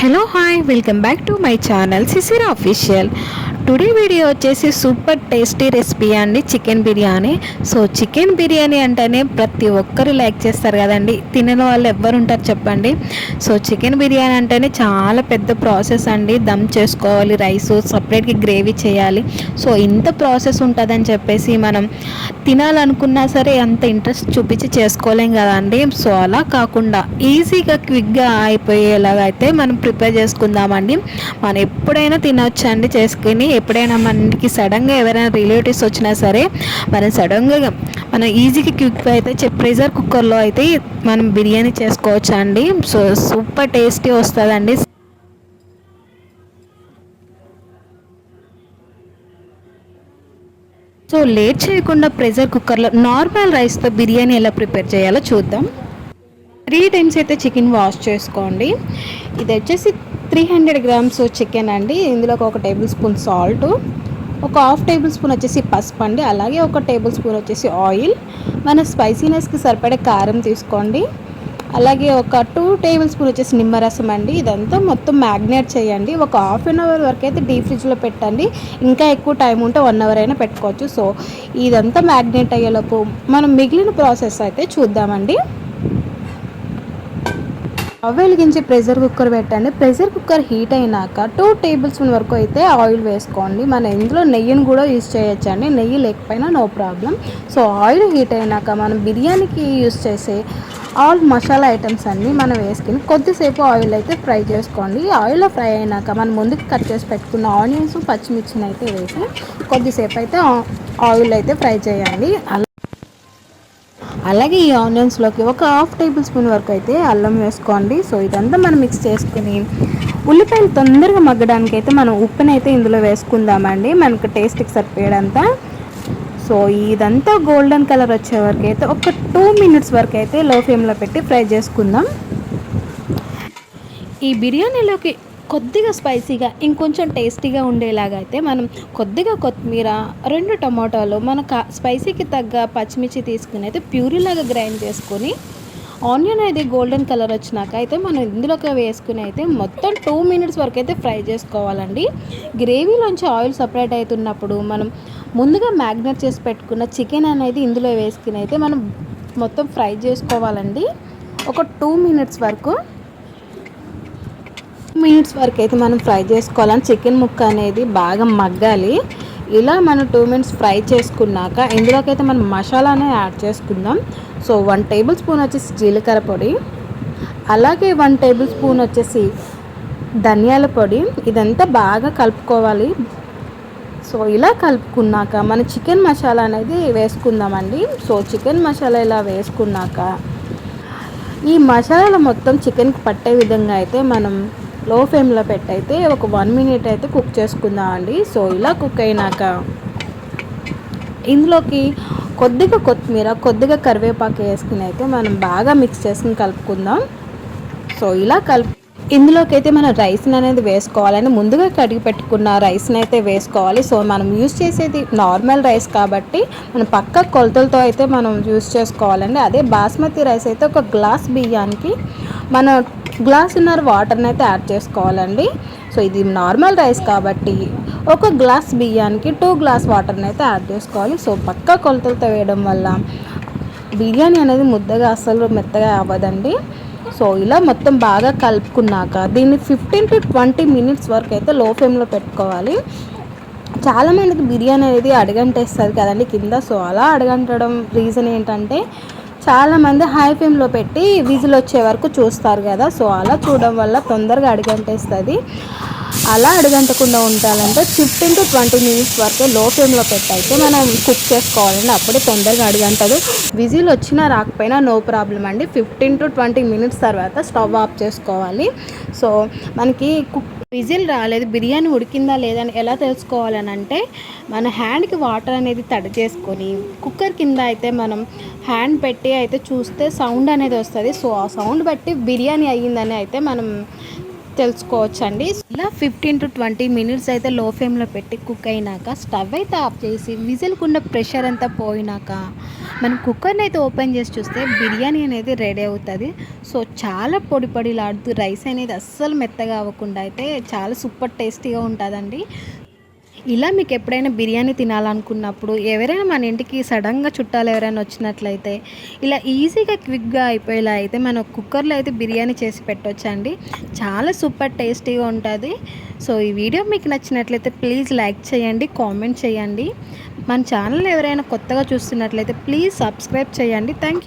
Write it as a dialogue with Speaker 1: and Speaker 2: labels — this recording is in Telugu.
Speaker 1: Hello hi welcome back to my channel Sisira official. Today video వచ్చేసి సూపర్ టేస్టీ రెసిపీ అండి chicken biryani. So chicken biryani అంటేనే ప్రతి ఒక్కరు లైక్ చేస్తారు కదండి. తినని వాళ్ళు ఎవ్వరు ఉంటారు చెప్పండి. సో చికెన్ బిర్యానీ అంటేనే చాలా పెద్ద ప్రాసెస్ అండి. దమ్ చేసుకోవాలి రైస్ సపరేట్గా గ్రేవీ చేయాలి. సో ఇంత ప్రాసెస్ ఉంటుందని చెప్పేసి మనం తినాలనుకున్నా సరే అంత ఇంట్రెస్ట్ చూపించి చేసుకోలేం కదండి. సో అలా కాకుండా ఈజీగా క్విక్గా అయిపోయేలాగా అయితే మనం ప్రిపేర్ చేసుకుందామండి. మనం ఎప్పుడైనా తినొచ్చండి చేసుకుని ఎప్పుడైనా మనకి సడన్గా ఎవరైనా రిలేటివ్స్ వచ్చినా సరే మనం సడన్గా మనం ఈజీగా క్విక్ అయితే ప్రెషర్ కుక్కర్లో అయితే మనం బిర్యానీ చేసుకోవచ్చు అండి సో సూపర్ టేస్టీ వస్తుందండి. సో లేట్ చేయకుండా ప్రెషర్ కుక్కర్లో నార్మల్ రైస్తో బిర్యానీ ఎలా ప్రిపేర్ చేయాలో చూద్దాం. త్రీ టైమ్స్ అయితే చికెన్ వాష్ చేసుకోండి. ఇది వచ్చేసి త్రీ హండ్రెడ్ గ్రామ్స్ చికెన్ అండి. ఇందులో ఒక టేబుల్ స్పూన్ సాల్ట్ ఒక హాఫ్ టేబుల్ స్పూన్ వచ్చేసి పసుపు అండి. అలాగే ఒక టేబుల్ స్పూన్ వచ్చేసి ఆయిల్. మన స్పైసీనెస్కి సరిపడే కారం తీసుకోండి. అలాగే ఒక టూ టేబుల్ స్పూన్ వచ్చేసి నిమ్మరసం అండి. ఇదంతా మొత్తం మ్యాగ్నేట్ చేయండి. ఒక హాఫ్ అన్ అవర్ వరకు అయితే డీప్ ఫ్రిడ్జ్లో పెట్టండి. ఇంకా ఎక్కువ టైం ఉంటే వన్ అవర్ అయినా పెట్టుకోవచ్చు. సో ఇదంతా మ్యాగ్నేట్ అయ్యేలోపు మనం మిగిలిన ప్రాసెస్ అయితే చూద్దామండి. వెలిగించి ప్రెషర్ కుక్కర్ పెట్టండి. ప్రెషర్ కుక్కర్ హీట్ అయినాక టూ టేబుల్ స్పూన్ వరకు అయితే ఆయిల్ వేసుకోండి. మన ఇందులో నెయ్యిని కూడా యూజ్ చేయొచ్చండి. నెయ్యి లేకపోయినా no problem. So oil heat అయినాక మనం బిర్యానీకి యూజ్ చేసే ఆల్ మసాలా ఐటమ్స్ అన్నీ మనం వేసుకుని కొద్దిసేపు ఆయిల్ అయితే ఫ్రై చేసుకోండి. ఆయిల్లో ఫ్రై అయినాక మనం ముందుకు కట్ చేసి పెట్టుకున్న ఆనియన్స్ పచ్చిమిర్చిని అయితే వేసి కొద్దిసేపు అయితే ఆయిల్ అయితే ఫ్రై చేయండి. అలాగే ఈ ఆనియన్స్లోకి ఒక హాఫ్ టేబుల్ స్పూన్ వరకు అయితే అల్లం వేసుకోండి. సో ఇదంతా మనం మిక్స్ చేసుకుని ఉల్లిపాయలు తొందరగా మగ్గడానికి అయితే మనం ఉప్పుని అయితే ఇందులో వేసుకుందామండి. మనకు టేస్ట్కి సరిపోయేదంతా. సో ఇదంతా గోల్డెన్ కలర్ వచ్చే వరకు అయితే ఒక టూ మినిట్స్ వరకు అయితే లో ఫ్లేమ్లో పెట్టి ఫ్రై చేసుకుందాం. ఈ బిర్యానీలోకి కొద్దిగా స్పైసీగా ఇంకొంచెం టేస్టీగా ఉండేలాగా అయితే మనం కొద్దిగా కొత్తిమీర రెండు టమాటాలు మన కా స్పైసీకి తగ్గ పచ్చిమిర్చి తీసుకుని అయితే ప్యూరీలాగా గ్రైండ్ చేసుకొని ఆనియన్ అయితే గోల్డెన్ కలర్ వచ్చినాక అయితే మనం ఇందులోకి వేసుకుని అయితే మొత్తం టూ మినిట్స్ వరకు అయితే ఫ్రై చేసుకోవాలండి. గ్రేవీలోంచి ఆయిల్ సపరేట్ అవుతున్నప్పుడు మనం ముందుగా మ్యాగ్నేట్ చేసి పెట్టుకున్న చికెన్ అనేది ఇందులో వేసుకుని అయితే మనం మొత్తం ఫ్రై చేసుకోవాలండి. ఒక టూ మినిట్స్ వరకు మినిట్స్ వరకు అయితే మనం ఫ్రై చేసుకోవాలని చికెన్ ముక్క అనేది బాగా మగ్గాలి. ఇలా మనం టూ మినిట్స్ ఫ్రై చేసుకున్నాక ఇందులోకైతే మనం మసాలానే యాడ్ చేసుకుందాం. సో వన్ టేబుల్ స్పూన్ వచ్చేసి జీలకర్ర పొడి అలాగే వన్ టేబుల్ స్పూన్ వచ్చేసి ధనియాల పొడి ఇదంతా బాగా కలుపుకోవాలి. సో ఇలా కలుపుకున్నాక మన చికెన్ మసాలా అనేది వేసుకుందామండి. సో చికెన్ మసాలా ఇలా వేసుకున్నాక ఈ మసాలాలు మొత్తం చికెన్కి పట్టే విధంగా అయితే మనం లో ఫ్లేమ్లో పెట్టయితే ఒక వన్ మినిట్ అయితే కుక్ చేసుకుందాం అండి. సో ఇలా కుక్ అయినాక ఇందులోకి కొద్దిగా కొత్తిమీర కొద్దిగా కరివేపాకు వేసుకుని అయితే మనం బాగా మిక్స్ చేసుకుని కలుపుకుందాం. సో ఇలా కలుపు ఇందులోకి అయితే మనం రైస్ని అనేది వేసుకోవాలని ముందుగా కడిగి పెట్టుకున్న రైస్ని అయితే వేసుకోవాలి. సో మనం యూస్ చేసేది నార్మల్ రైస్ కాబట్టి మనం పక్క కొలతలతో అయితే మనం యూస్ చేసుకోవాలండి. అదే బాస్మతి రైస్ అయితే ఒక గ్లాస్ బియ్యానికి మన గ్లాసున్నర వాటర్ని అయితే యాడ్ చేసుకోవాలండి. సో ఇది నార్మల్ రైస్ కాబట్టి ఒక గ్లాస్ బియ్యానికి టూ గ్లాస్ వాటర్ని అయితే యాడ్ చేసుకోవాలి. సో పక్క కొలతలతో వేయడం వల్ల బిర్యానీ అనేది ముద్దగా అసలు మెత్తగా అవ్వదండి. సో ఇలా మొత్తం బాగా కలుపుకున్నాక దీన్ని ఫిఫ్టీన్ టు ట్వంటీ మినిట్స్ వరకు అయితే లో ఫ్లేమ్లో పెట్టుకోవాలి. చాలామందికి బిర్యానీ అనేది అడగంటేస్తుంది కదండి కింద. సో అలా అడగంటడం రీజన్ ఏంటంటే చాలామంది హై ఫ్లేమ్లో పెట్టి విజిల్ వచ్చే వరకు చూస్తారు కదా. సో అలా చూడడం వల్ల తొందరగా అడిగంటేస్తుంది. అలా అడగంటకుండా ఉండాలంటే ఫిఫ్టీన్ టు ట్వంటీ మినిట్స్ వరకు లో ఫ్లేమ్లో పెట్టయితే మనం కుక్ చేసుకోవాలండి. అప్పుడే తొందరగా అడిగంటదు. విజిల్ వచ్చినా రాకపోయినా నో ప్రాబ్లం అండి. ఫిఫ్టీన్ టు ట్వంటీ మినిట్స్ తర్వాత స్టవ్ ఆఫ్ చేసుకోవాలి. సో మనకి కుక్ విజిల్ రాలేదు బిర్యానీ ఉడికిందా లేదని ఎలా తెలుసుకోవాలని అంటే మన హ్యాండ్కి వాటర్ అనేది తడి చేసుకొని కుక్కర్ కింద అయితే మనం హ్యాండ్ పెట్టి అయితే చూస్తే సౌండ్ అనేది వస్తుంది. సో ఆ సౌండ్ బట్టి బిర్యానీ అయ్యిందని అయితే మనం తెలుసుకోవచ్చండి. ఇలా ఫిఫ్టీన్ టు ట్వంటీ మినిట్స్ అయితే లో ఫ్లేమ్లో పెట్టి కుక్ అయినాక స్టవ్ అయితే ఆఫ్ చేసి విజిల్కున్న ప్రెషర్ అంతా పోయినాక మనం కుక్కర్ని అయితే ఓపెన్ చేసి చూస్తే బిర్యానీ అనేది రెడీ అవుతుంది. సో చాలా పొడి పొడిలాడుతూ రైస్ అనేది అస్సలు మెత్తగా అవ్వకుండా అయితే చాలా సూపర్ టేస్టీగా ఉంటుందండి. ఇలా మీకు ఎప్పుడైనా బిర్యానీ తినాలనుకున్నప్పుడు ఎవరైనా మన ఇంటికి సడన్గా చుట్టాలు ఎవరైనా వచ్చినట్లయితే ఇలా ఈజీగా క్విక్గా అయిపోయేలా అయితే మనం కుక్కర్లో అయితే బిర్యానీ చేసి పెట్టవచ్చండి చాలా సూపర్ టేస్టీగా ఉంటుంది. సో ఈ వీడియో మీకు నచ్చినట్లయితే ప్లీజ్ లైక్ చేయండి కామెంట్ చేయండి. మన ఛానల్ ఎవరైనా కొత్తగా చూస్తున్నట్లయితే ప్లీజ్ సబ్స్క్రైబ్ చేయండి. థ్యాంక్